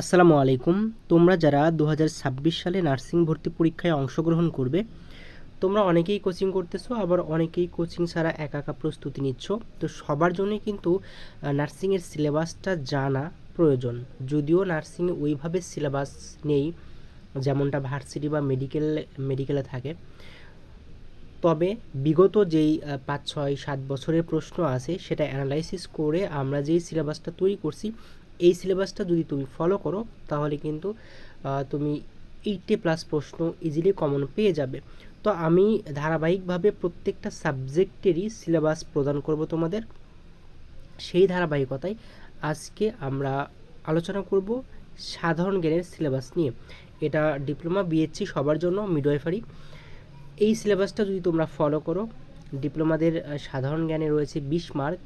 আসসালামু আলাইকুম। তোমরা যারা দু হাজার ছাব্বিশ সালে নার্সিং ভর্তি পরীক্ষায় অংশগ্রহণ করবে, তোমরা অনেকেই কোচিং করতেছো, আবার অনেকেই কোচিং ছাড়া একা একা প্রস্তুতি নিচ্ছ। তো সবার জন্যই কিন্তু নার্সিংয়ের সিলেবাসটা জানা প্রয়োজন। যদিও নার্সিংয়ে ওইভাবে সিলেবাস নেই, যেমনটা ভার্সিটি বা মেডিকেল, মেডিকেলে থাকে। তবে বিগত যেই পাঁচ, ছয়, সাত বছরের প্রশ্ন আছে, সেটা অ্যানালাইসিস করে আমরা যেই সিলেবাসটা তৈরি করছি এই সিলেবাসটা যদি তুমি ফলো করো, তাহলে কিন্তু তুমি এইটটি প্লাস প্রশ্ন ইজিলি কমন পেয়ে যাবে। তো আমি ধারাবাহিকভাবে প্রত্যেকটা সাবজেক্টেরই সিলেবাস প্রদান করব তোমাদের। সেই ধারাবাহিকতায় আজকে আমরা আলোচনা করব সাধারণ জ্ঞানের সিলেবাস নিয়ে। এটা ডিপ্লোমা বিএসসি সবার জন্য মিডওয়াইফারি এই সিলেবাসটা যদি তোমরা ফলো করো ডিপ্লোমাদের সাধারণ জ্ঞানে রয়েছে বিশ মার্ক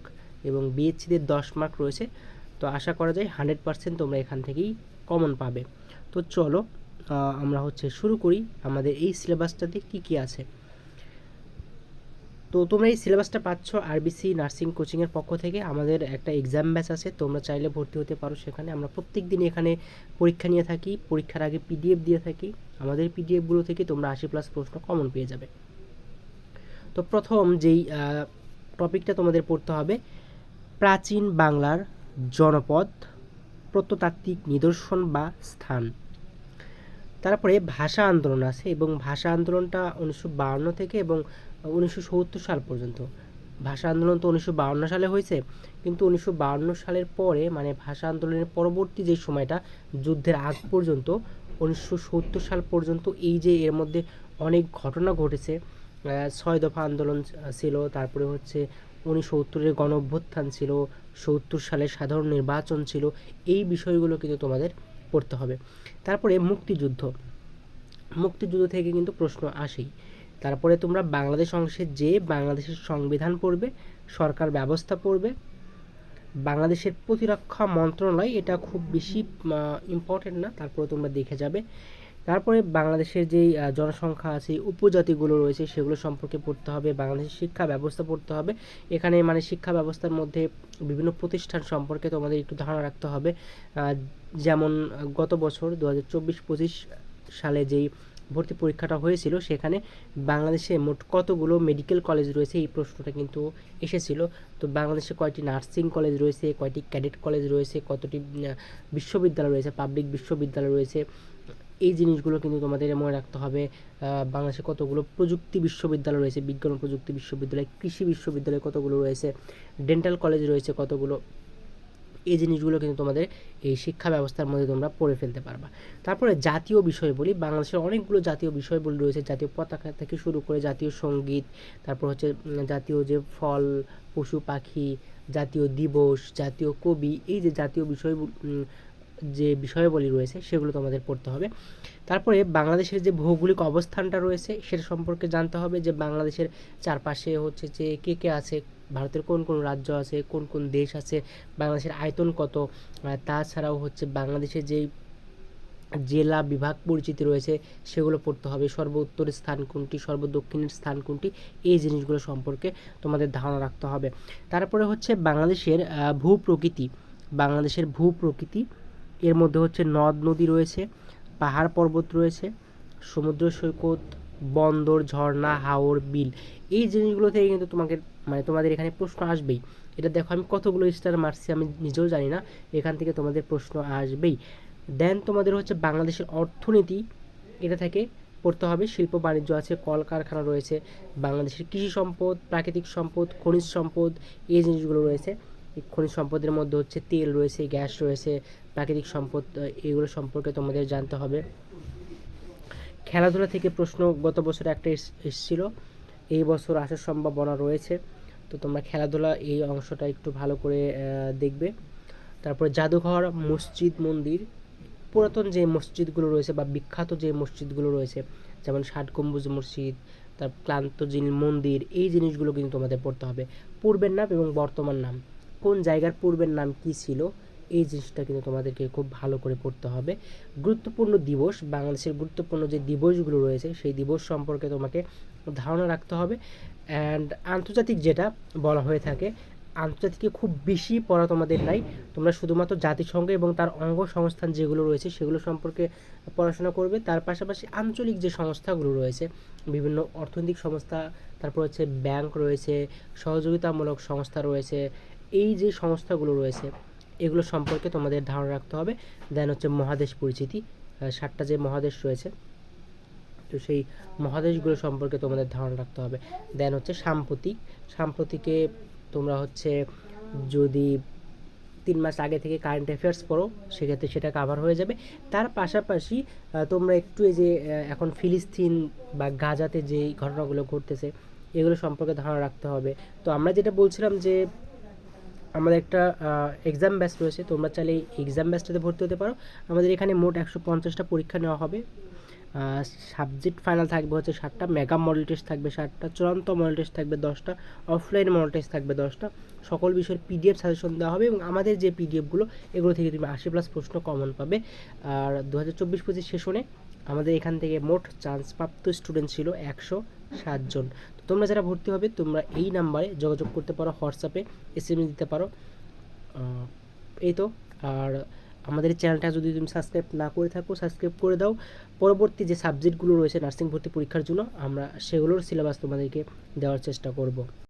এবং বিএসসিদের দশ মার্ক রয়েছে। তো আশা করা যায় হান্ড্রেড পার্সেন্ট তোমরা এখান থেকেই কমন পাবে। তো চলো আমরা হচ্ছে শুরু করি আমাদের এই সিলেবাসটাতে কি কি আছে। তো তোমরা এই সিলেবাসটা পাচ্ছ আরবিসি নার্সিং কোচিংয়ের পক্ষ থেকে। আমাদের একটা এক্সাম ব্যাচ আছে, তোমরা চাইলে ভর্তি হতে পারো সেখানে। আমরা প্রত্যেক দিন এখানে পরীক্ষা নিয়ে থাকি, পরীক্ষার আগে পিডিএফ দিয়ে থাকি। আমাদের পিডিএফগুলো থেকে তোমরা আশি প্লাস প্রশ্ন কমন পেয়ে যাবে। তো প্রথম যেই টপিকটা তোমাদের পড়তে হবে, প্রাচীন বাংলার জনপদ, প্রত্নতাত্ত্বিক নিদর্শন বা স্থান। তারপরে ভাষা আন্দোলন আছে এবং ভাষা আন্দোলনটা উনিশশো বাহান্ন থেকে এবং উনিশশো সত্তর সাল পর্যন্ত। ভাষা আন্দোলন তো উনিশশো বাহান্ন সালে হয়েছে, কিন্তু উনিশশো বাহান্ন সালের পরে মানে ভাষা আন্দোলনের পরবর্তী যে সময়টা, যুদ্ধের আগ পর্যন্ত, উনিশশো সত্তর সাল পর্যন্ত এই যে এর মধ্যে অনেক ঘটনা ঘটেছে ছয় দফা আন্দোলন ছিল, তারপরে হচ্ছে উনিশশো সত্তরের গণ অভ্যুত্থান ছিল সত্তর সালে সাধারণ নির্বাচন ছিল, এই বিষয়গুলো কিন্তু তোমাদের পড়তে হবে। তারপরে মুক্তিযুদ্ধ। মুক্তিযুদ্ধ থেকে কিন্তু প্রশ্ন আসেই। তারপরে তোমরা বাংলাদেশ অংশে যে বাংলাদেশের সংবিধান পড়বে, সরকার ব্যবস্থা পড়বে, বাংলাদেশের প্রতিরক্ষা মন্ত্রণালয়, এটা খুব বেশি ইম্পর্টেন্ট না, তারপরে তোমরা দেখে যাবে। তারপরে বাংলাদেশের যেই জনসংখ্যা আছে উপজাতিগুলো রয়েছে, সেগুলো সম্পর্কে পড়তে হবে, বাংলাদেশের শিক্ষা ব্যবস্থা পড়তে হবে। এখানে মানে শিক্ষা ব্যবস্থার মধ্যে বিভিন্ন প্রতিষ্ঠান সম্পর্কে তোমাদের একটু ধারণা রাখতে হবে। যেমন, গত বছর দু হাজার চব্বিশ পঁচিশ সালে যেই ভর্তি পরীক্ষাটা হয়েছিল, সেখানে বাংলাদেশে মোট কতগুলো মেডিকেল কলেজ রয়েছে, এই প্রশ্নটা কিন্তু এসেছিল। তো বাংলাদেশে কয়টি নার্সিং কলেজ রয়েছে, কয়টি ক্যাডেট কলেজ রয়েছে, কতটি বিশ্ববিদ্যালয় রয়েছে পাবলিক বিশ্ববিদ্যালয় রয়েছে এই জিনিসগুলো কিন্তু তোমাদের মনে রাখতে হবে। বাংলাদেশে কতগুলো প্রযুক্তি বিশ্ববিদ্যালয় রয়েছে, বিজ্ঞান ও প্রযুক্তি বিশ্ববিদ্যালয়, কৃষি বিশ্ববিদ্যালয় কতগুলো রয়েছে ডেন্টাল কলেজ রয়েছে কতগুলো, এই জিনিসগুলো কিন্তু তোমাদের এই শিক্ষা ব্যবস্থার মধ্যে তোমরা পড়ে ফেলতে পারবা। তারপরে জাতীয় বিষয় বলি, বাংলাদেশের অনেকগুলো জাতীয় বিষয় রয়েছে, জাতীয় পতাকা থেকে শুরু করে জাতীয় সংগীত, তারপর হচ্ছে জাতীয় যে ফল, পশু পাখি, জাতীয় দিবস, জাতীয় কবি, এই যে জাতীয় বিষয় যে বিষয়াবলী রয়েছে সেগুলো তোমাদের পড়তে হবে। তারপরে বাংলাদেশের যে ভৌগোলিক অবস্থানটা রয়েছে সেটা সম্পর্কে জানতে হবে যে বাংলাদেশের চারপাশে হচ্ছে যে কে কে আছে, ভারতের কোন কোন রাজ্য আছে, কোন কোন দেশ আছে, বাংলাদেশের আয়তন কত তাছাড়াও হচ্ছে বাংলাদেশের যেই জেলা বিভাগ পরিচিতি রয়েছে সেগুলো পড়তে হবে সর্ব উত্তরের স্থান কোনটি সর্ব দক্ষিণের স্থান কোনটি, এই জিনিসগুলো সম্পর্কে তোমাদের ধারণা রাখতে হবে। তারপরে হচ্ছে বাংলাদেশের ভূপ্রকৃতি বাংলাদেশের ভূপ্রকৃতি এর মধ্যে হচ্ছে নদ নদী রয়েছে, পাহাড় পর্বত রয়েছে, সমুদ্র সৈকত, বন্দর, ঝর্ণা, হাওর, বিল, এই জিনিসগুলো থেকে কিন্তু তোমাকে মানে তোমাদের এখানে প্রশ্ন আসবেই। এটা দেখো, আমি কতগুলো স্টার মারছি আমি নিজেও জানি না, এখান থেকে তোমাদের প্রশ্ন আসবেই। দেন তোমাদের হচ্ছে বাংলাদেশের অর্থনীতি, এটা থেকে পড়তে হবে, শিল্প বাণিজ্য আছে, কলকারখানা রয়েছে, বাংলাদেশের কৃষি সম্পদ, প্রাকৃতিক সম্পদ, খনিজ সম্পদ, এই জিনিসগুলো রয়েছে। খনিজ সম্পদের মধ্যে হচ্ছে তেল রয়েছে, গ্যাস রয়েছে, প্রাকৃতিক সম্পদ এগুলো সম্পর্কে তোমাদের জানতে হবে। খেলাধুলা থেকে প্রশ্ন গত বছর একটা এস- এসেছিল, এই বছর আসার সম্ভাবনা রয়েছে। তো তোমরা খেলাধুলা এই অংশটা একটু ভালো করে দেখবে। তারপরে জাদুঘর, মসজিদ, মন্দির, পুরাতন যে মসজিদগুলো রয়েছে বা বিখ্যাত যে মসজিদগুলো রয়েছে, যেমন ষাট গম্বুজ মসজিদ, তার ক্লান্তজিল মন্দির, এই জিনিসগুলো কিন্তু তোমাদের পড়তে হবে। পূর্বের নাম এবং বর্তমান নাম। কোন জায়গার পূর্বের নাম কি ছিল? এই জিনিসটা কিন্তু তোমাদেরকে খুব ভালো করে পড়তে হবে। গুরুত্বপূর্ণ দিবস, বাংলাদেশের গুরুত্বপূর্ণ যে দিবসগুলো রয়েছে, সেই দিবস সম্পর্কে তোমাকে ধারণা রাখতে হবে। অ্যান্ড আন্তর্জাতিক যেটা বলা হয়ে থাকে, আন্তর্জাতিকে খুব বেশি পড়া তোমাদের নাই। তোমরা শুধুমাত্র জাতিসংঘ এবং তার অঙ্গ সংস্থান যেগুলো রয়েছে, সেগুলো সম্পর্কে পড়াশোনা করবে। তার পাশাপাশি আঞ্চলিক যে সংস্থাগুলো রয়েছে, বিভিন্ন অর্থনৈতিক সংস্থা, তারপর হচ্ছে ব্যাংক রয়েছে, সহযোগিতামূলক সংস্থা রয়েছে এই যে সংস্থাগুলো রয়েছে, এগুলো সম্পর্কে তোমাদের ধারণা রাখতে হবে। দেন হচ্ছে মহাদেশ পরিচিতি সাতটা যে মহাদেশ রয়েছে, তো সেই মহাদেশগুলো সম্পর্কে তোমাদের ধারণা রাখতে হবে। দেন হচ্ছে সাম্প্রতিক, সাম্প্রতিকে তোমরা হচ্ছে যদি তিন মাস আগে থেকে কারেন্ট অ্যাফেয়ার্স পড়ো, সেক্ষেত্রে সেটা কাভার হয়ে যাবে। তার পাশাপাশি তোমরা একটু এই যে এখন ফিলিস্তিন বা গাজাতে যে ঘটনাগুলো ঘটতেছে, এগুলো সম্পর্কে ধারণা রাখতে হবে। তো আমরা যেটা বলছিলাম যে আমাদের একটা এক্সাম ব্যাচ রয়েছে, তোমরা চাইলে এক্সাম ব্যাচটাতে ভর্তি হতে পারো। আমাদের এখানে মোট একশো পঞ্চাশটা পরীক্ষা নেওয়া হবে। সাবজেক্ট ফাইনাল থাকবে হচ্ছে সাতটা মেগা মডেল টেস্ট থাকবে সাতটা, চূড়ান্ত মডেল টেস্ট থাকবে দশটা অফলাইন মডেল টেস্ট থাকবে দশটা। সকল বিষয়ের পিডিএফ সাজেশন দেওয়া হবে এবং আমাদের যে পিডিএফগুলো এগুলো থেকে তুমি আশি প্লাস প্রশ্ন কমন পাবে। আর দু হাজার চব্বিশ পঁচিশ সেশনে আমাদের এখান থেকে মোট চান্স প্রাপ্ত স্টুডেন্ট ছিল একশো। সাতজন। তো তোমরা যারা ভর্তি হবে, তোমরা এই নাম্বারে যোগাযোগ করতে পারো হোয়াটসঅ্যাপে এস এম দিতে পারো। এই তো। আর আমাদের চ্যানেলটা যদি তুমি সাবস্ক্রাইব না করে থাকো সাবস্ক্রাইব করে দাও। পরবর্তী যে সাবজেক্টগুলো রয়েছে নার্সিং ভর্তি পরীক্ষার জন্য, আমরা সেগুলোর সিলেবাস তোমাদেরকে দেওয়ার চেষ্টা করব।